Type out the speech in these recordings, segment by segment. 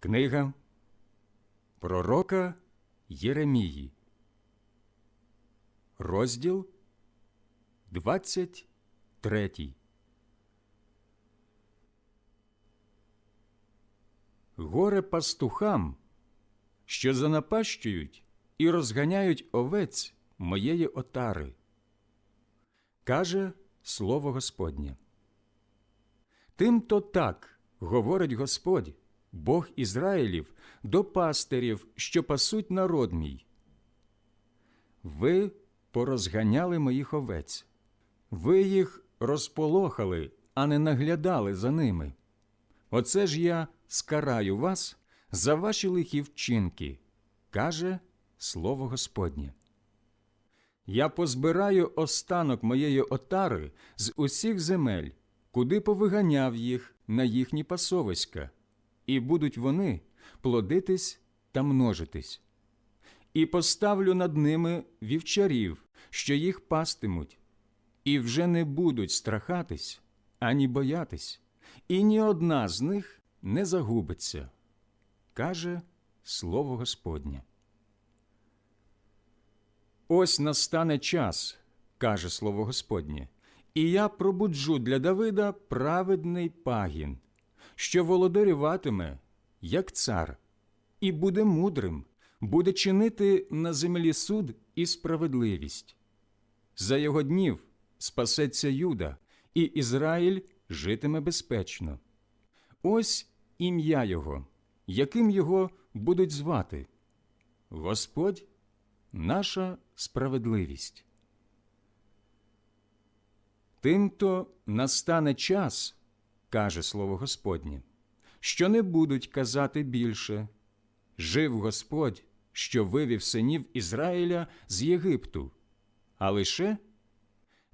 Книга Пророка Єремії, розділ 23. Горе пастухам, що занапащують і розганяють овець моєї отари. Каже слово Господнє. Тим то так говорить Господь, Бог Ізраїлів, до пастирів, що пасуть народ мій. Ви порозганяли моїх овець, ви їх розполохали, а не наглядали за ними. Оце ж я скараю вас за ваші лихі вчинки, каже слово Господнє. Я позбираю останок моєї отари з усіх земель, куди повиганяв їх на їхні пасовиська, і будуть вони плодитись та множитись. І поставлю над ними вівчарів, що їх пастимуть, і вже не будуть страхатись ані боятись, і ні одна з них не загубиться, каже слово Господнє. Ось настане час, каже слово Господнє, і я пробуджу для Давида праведний пагін, що володарюватиме, як цар, і буде мудрим, буде чинити на землі суд і справедливість. За його днів спасеться Юда, і Ізраїль житиме безпечно. Ось ім'я його, яким його будуть звати Господь наша справедливість. Тимто настане час, каже слово Господнє, що не будуть казати більше Жив Господь, що вивів синів Ізраїля з Єгипту, а лише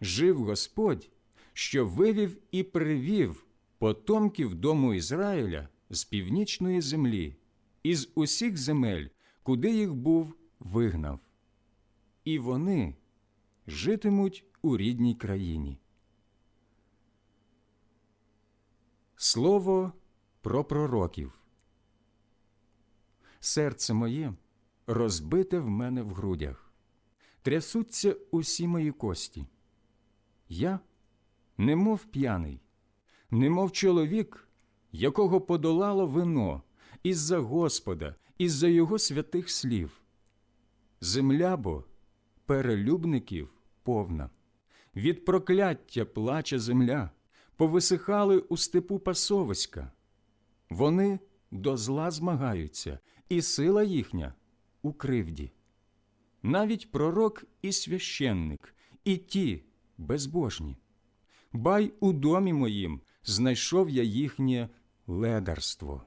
жив Господь, що вивів і привів потомків дому Ізраїля з північної землі, із усіх земель, куди їх був вигнав. І вони житимуть у рідній країні. Слово про пророків. Серце моє розбите в мене в грудях, трясуться усі мої кості. Я, немов п'яний, немов чоловік, якого подолало вино із-за Господа, із-за його святих слів. Земля бо перелюбників повна, від прокляття плаче земля, повисихали у степу пасовиська. Вони до зла змагаються, і сила їхня у кривді. Навіть пророк і священник, і ті безбожні. Бай у домі моїм знайшов я їхнє ледарство,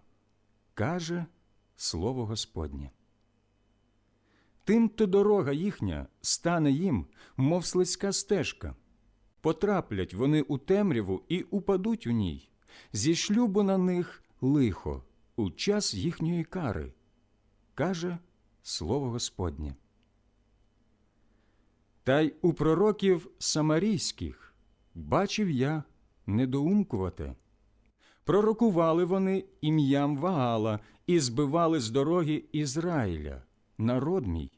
каже слово Господнє. Тим то дорога їхня стане їм, мов слизька стежка. Потраплять вони у темряву і упадуть у ній, зі шлюбу на них лихо у час їхньої кари, каже слово Господнє. Та й у пророків самарійських бачив я недоумкувати. Пророкували вони ім'ям Ваала і збивали з дороги Ізраїля, народ мій.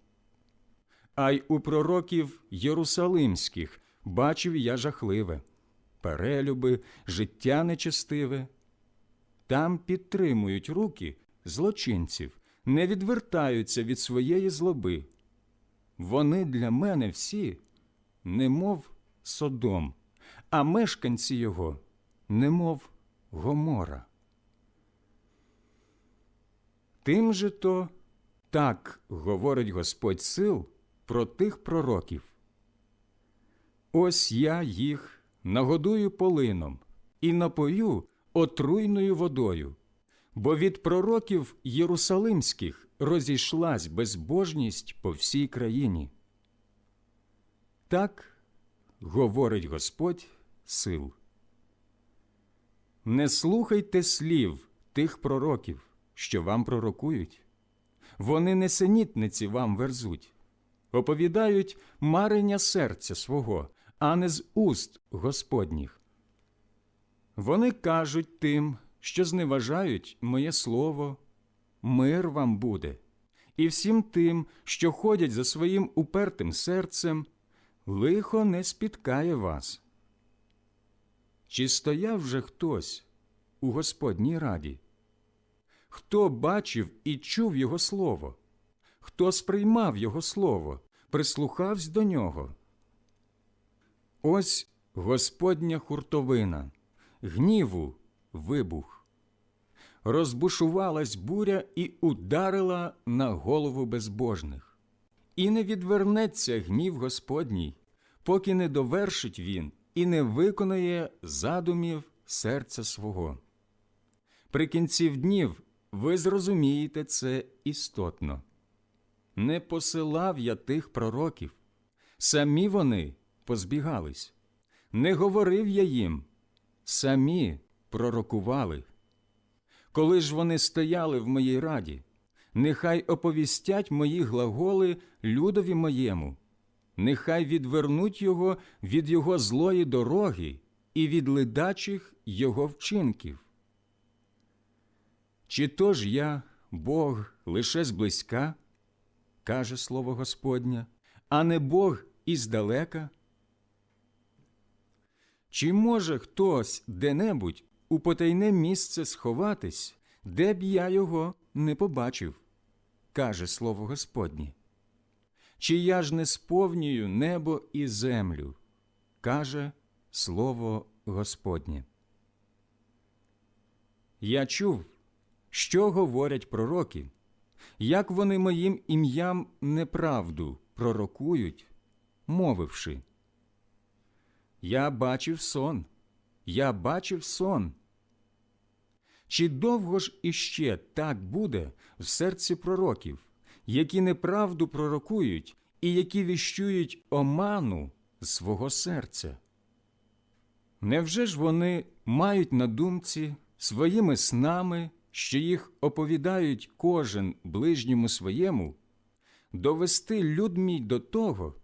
А й у пророків Єрусалимських бачив я жахливе, перелюби, життя нечестиве. Там підтримують руки злочинців, не відвертаються від своєї злоби. Вони для мене всі, немов содом, а мешканці його, немов Гомора. Тим же то так говорить Господь сил про тих пророків. Ось я їх нагодую полином і напою отруйною водою, бо від пророків Єрусалимських розійшлась безбожність по всій країні. Так говорить Господь сил. Не слухайте слів тих пророків, що вам пророкують. Вони несенітниці вам верзуть, оповідають марення серця свого, а не з уст Господніх. Вони кажуть тим, що зневажають моє слово, мир вам буде, і всім тим, що ходять за своїм упертим серцем, лихо не спіткає вас. Чи стояв же хтось у Господній раді? Хто бачив і чув Його слово? Хто сприймав Його слово, прислухався до нього? Ось Господня хуртовина, гніву вибух. Розбушувалась буря і ударила на голову безбожних. І не відвернеться гнів Господній, поки не довершить він і не виконає задумів серця свого. При кінці днів ви зрозумієте це істотно. Не посилав я тих пророків, самі вони позбігались. Не говорив я їм, самі пророкували. Коли ж вони стояли в моїй раді, нехай оповістять мої глаголи людові моєму, нехай відвернуть його від його злої дороги і від ледачих його вчинків. Чи то ж я, Бог, лише зблизька, каже слово Господнє, а не Бог іздалека? Чи може хтось де-небудь у потайне місце сховатись, де б я його не побачив, каже слово Господнє. Чи я ж не сповнюю небо і землю, каже слово Господнє. Я чув, що говорять пророки, як вони моїм ім'ям неправду пророкують, мовивши. Я бачив сон, я бачив сон. Чи довго ж іще так буде в серці пророків, які неправду пророкують і які віщують оману свого серця? Невже ж вони мають на думці своїми снами, що їх оповідають кожен ближньому своєму, довести люд мій до того,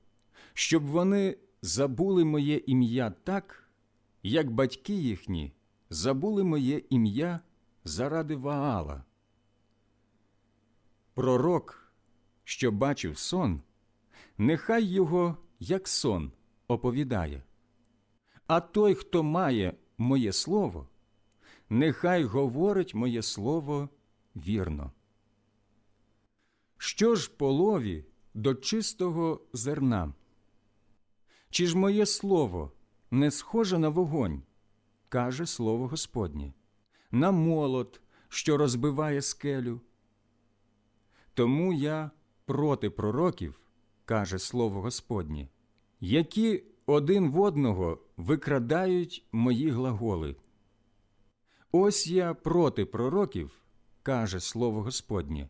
щоб вони забули моє ім'я так, як батьки їхні забули моє ім'я заради Ваала. Пророк, що бачив сон, нехай його, як сон, оповідає. А той, хто має моє слово, нехай говорить моє слово вірно. Що ж полові до чистого зерна? Чи ж моє слово не схоже на вогонь, каже слово Господнє, на молот, що розбиває скелю? Тому я проти пророків, каже слово Господнє, які один в одного викрадають мої глаголи. Ось я проти пророків, каже слово Господнє,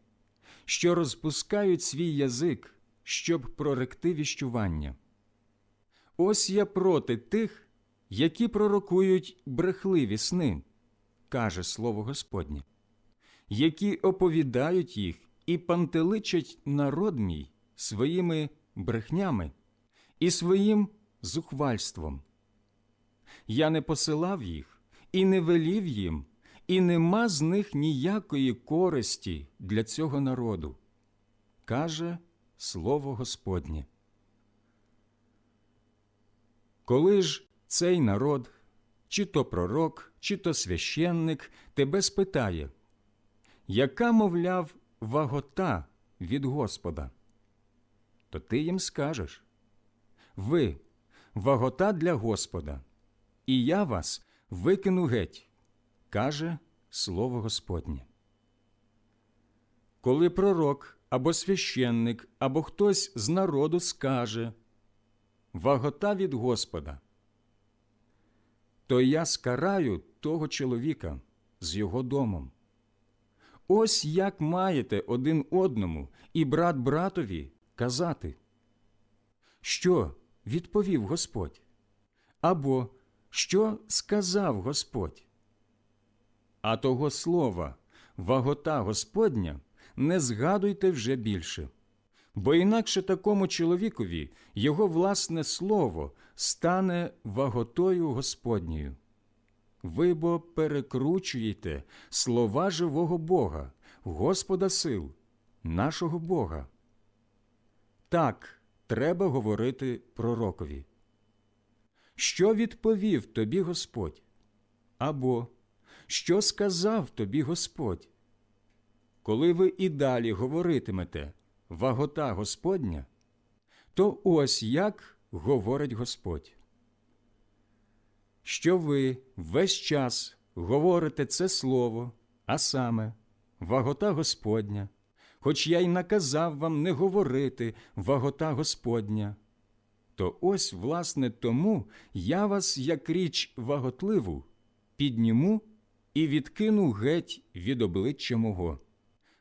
що розпускають свій язик, щоб проректи віщування. Ось я проти тих, які пророкують брехливі сни, каже слово Господнє, які оповідають їх і пантеличать народ мій своїми брехнями і своїм зухвальством. Я не посилав їх і не велів їм, і нема з них ніякої користі для цього народу, каже слово Господнє. Коли ж цей народ, чи то пророк, чи то священник тебе спитає, яка, мовляв, вагота від Господа, то ти їм скажеш ви вагота для Господа, і я вас викину геть, каже слово Господнє. Коли пророк або священник, або хтось з народу скаже вагота від Господа, то я скараю того чоловіка з його домом. Ось як маєте один одному і брат братові казати, що відповів Господь, або що сказав Господь. А того слова, вагота Господня, не згадуйте вже більше, бо інакше такому чоловікові його власне слово стане ваготою Господньою. Ви бо перекручуєте слова живого Бога, Господа сил, нашого Бога. Так треба говорити пророкові. Що відповів тобі Господь? Або що сказав тобі Господь? Коли ви і далі говоритимете вагота Господня, то ось як говорить Господь. Що ви весь час говорите це слово, а саме вагота Господня, хоч я й наказав вам не говорити вагота Господня, то ось, власне, тому я вас, як річ ваготливу, підніму і відкину геть від обличчя мого,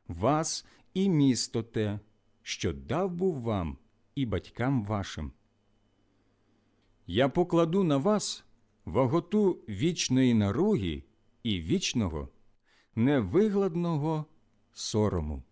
вас і місто те, що дав був вам і батькам вашим. Я покладу на вас ваготу вічної наруги і вічного, невигладного сорому.